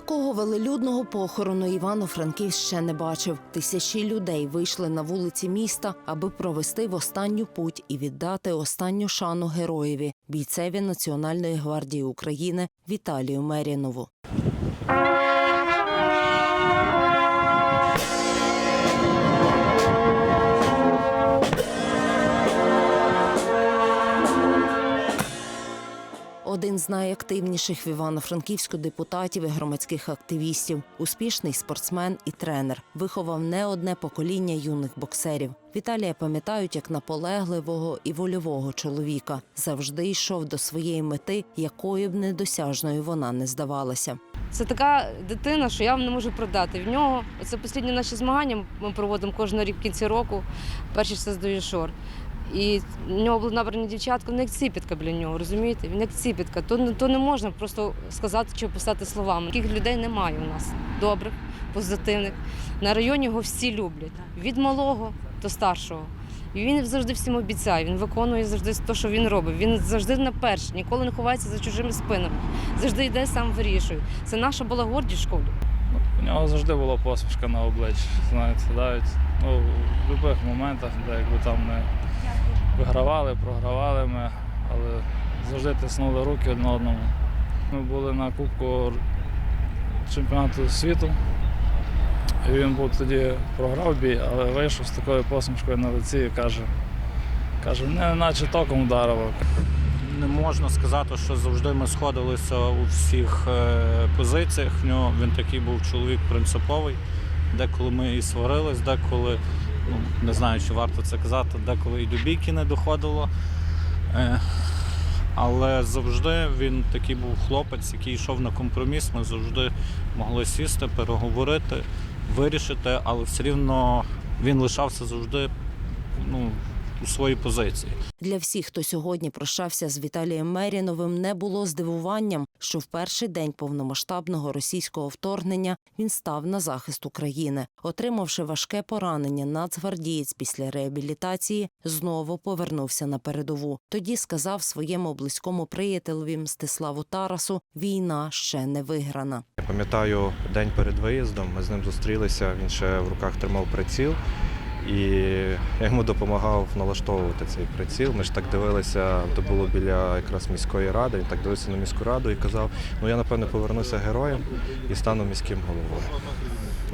Такого велелюдного похорону Івано-Франківськ ще не бачив. Тисячі людей вийшли на вулиці міста, аби провести в останню путь і віддати останню шану героєві, бійцеві Національної гвардії України Віталію Мерінову. З найактивніших в Івано-Франківську депутатів і громадських активістів, успішний спортсмен і тренер, виховав не одне покоління юних боксерів. Віталія пам'ятають як наполегливого і вольового чоловіка. Завжди йшов до своєї мети, якою б недосяжною вона не здавалася. Це така дитина, що я вам не можу продати. В нього це останні наші змагання. Ми проводимо кожен рік в кінці року. Перший це здає шор. І в нього були набрані дівчатка, він як ціпітка біля нього, розумієте? Він як ціпітка. То, не- то не можна просто сказати чи описати словами. Таких людей немає у нас добрих, позитивних. На районі його всі люблять. Від малого до старшого. І він завжди всім обіцяє, він виконує завжди те, що він робить. Він завжди на перший, ніколи не ховається за чужими спинами. Завжди йде, сам вирішує. Це наша була гордість в школі. У нього завжди була посмішка на обличчі, знаєте, навіть ну, в будь-яких моментах, де якби там ми вигравали, програвали ми, але завжди тиснули руки одне одному. Ми були на Кубку чемпіонату світу. І він був тоді програв бій, але вийшов з такою посмішкою на лиці і каже, каже, не наче током ударило. Не можна сказати, що завжди ми сходилися у всіх е, позиціях. В нього він такий був чоловік принциповий. Деколи ми і сварились, деколи, ну не знаю, чи варто це казати, деколи і до бійки не доходило. Е, але завжди він такий був хлопець, який йшов на компроміс. Ми завжди могли сісти, переговорити, вирішити, але все рівно він лишався завжди ну, у своїй позиції. Для всіх, хто сьогодні прощався з Віталієм Меріновим, не було здивуванням, що в перший день повномасштабного російського вторгнення він став на захист України. Отримавши важке поранення, нацгвардієць після реабілітації знову повернувся на передову. Тоді сказав своєму близькому приятелеві Мстиславу Тарасу: війна ще не виграна. Я пам'ятаю день перед виїздом, ми з ним зустрілися, він ще в руках тримав приціл, і я йому допомагав налаштовувати цей приціл. Ми ж так дивилися, то було біля якраз міської ради, він так дивився на міську раду і казав, ну я напевно повернуся героєм і стану міським головою.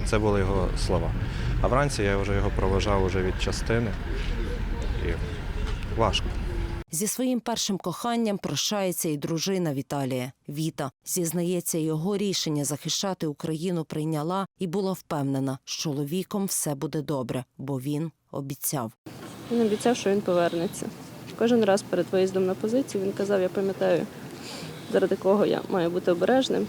Це були його слова. А вранці я вже його проважав уже від частини. І важко. Зі своїм першим коханням прощається і дружина Віталія. Віта зізнається, його рішення захищати Україну прийняла і була впевнена, з чоловіком все буде добре, бо він обіцяв. Він обіцяв, що він повернеться. Кожен раз перед виїздом на позицію він казав, я пам'ятаю, заради кого я маю бути обережним,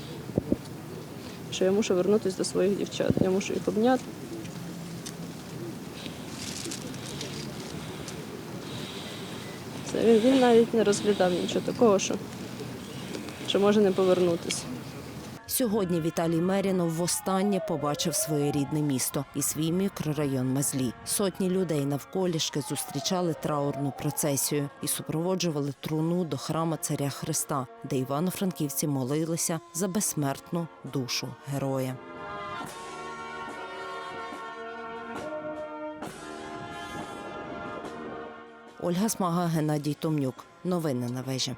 що я мушу вернутися до своїх дівчат. Я мушу їх обняти. Це він, він навіть не розглядав нічого такого, що, що може не повернутися. Сьогодні Віталій Мерінов востаннє побачив своє рідне місто і свій мікрорайон Мазлі. Сотні людей навколішки зустрічали траурну процесію і супроводжували труну до храма царя Христа, де івано-франківці молилися за безсмертну душу героя. Ольга Смага, Геннадій Томнюк. Новини на вежі.